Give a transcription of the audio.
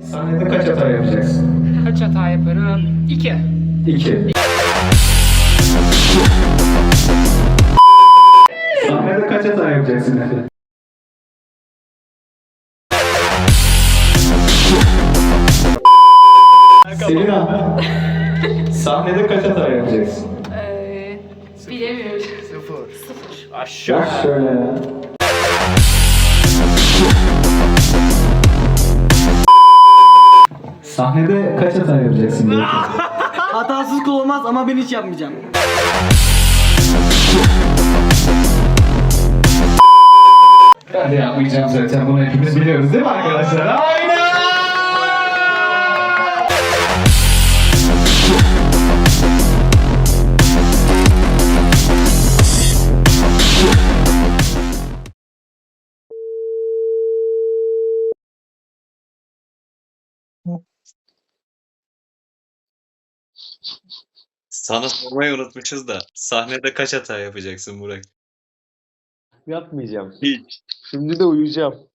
Sahnede kaç hata yapacaksın? Kaç hata yaparım? 2. 2. Sahnede kaç hata yapacaksın Efe? Selin abi. Sahnede kaç hata yapacaksın? Ee, bilemiyorum. Bak şöyle ya. Sahnede kaç hata yapacaksın? Hatasız kul olmaz ama ben hiç yapmayacağım. Ben de yapmayacağım zaten bunu hepimiz biliyoruz değil mi arkadaşlar? Aynen! Sana sormayı unutmuşuz da sahnede kaç hata yapacaksın Burak? Yapmayacağım. Hiç. Şimdi de uyuyacağım.